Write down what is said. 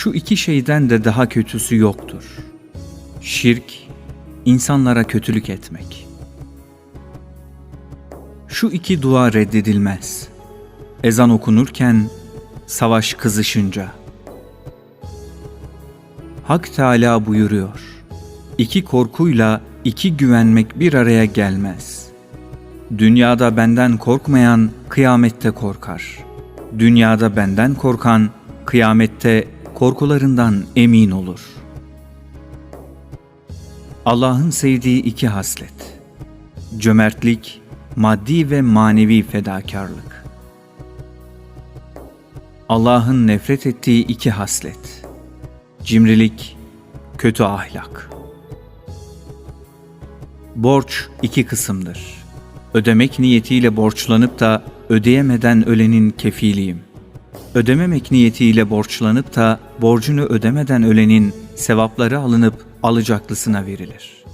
Şu iki şeyden de daha kötüsü yoktur. Şirk, insanlara kötülük etmek. Şu iki dua reddedilmez. Ezan okunurken, savaş kızışınca. Hak Teala buyuruyor. İki korkuyla iki güvenmek bir araya gelmez. Dünyada benden korkmayan kıyamette korkar. Dünyada benden korkan kıyamette korkularından emin olur. Allah'ın sevdiği iki haslet. Cömertlik, maddi ve manevi fedakarlık. Allah'ın nefret ettiği iki haslet. Cimrilik, kötü ahlak. Borç iki kısımdır. Ödemek niyetiyle borçlanıp da ödeyemeden ölenin kefiliyim. Ödememek niyetiyle borçlanıp da borcunu ödemeden ölenin sevapları alınıp alacaklısına verilir.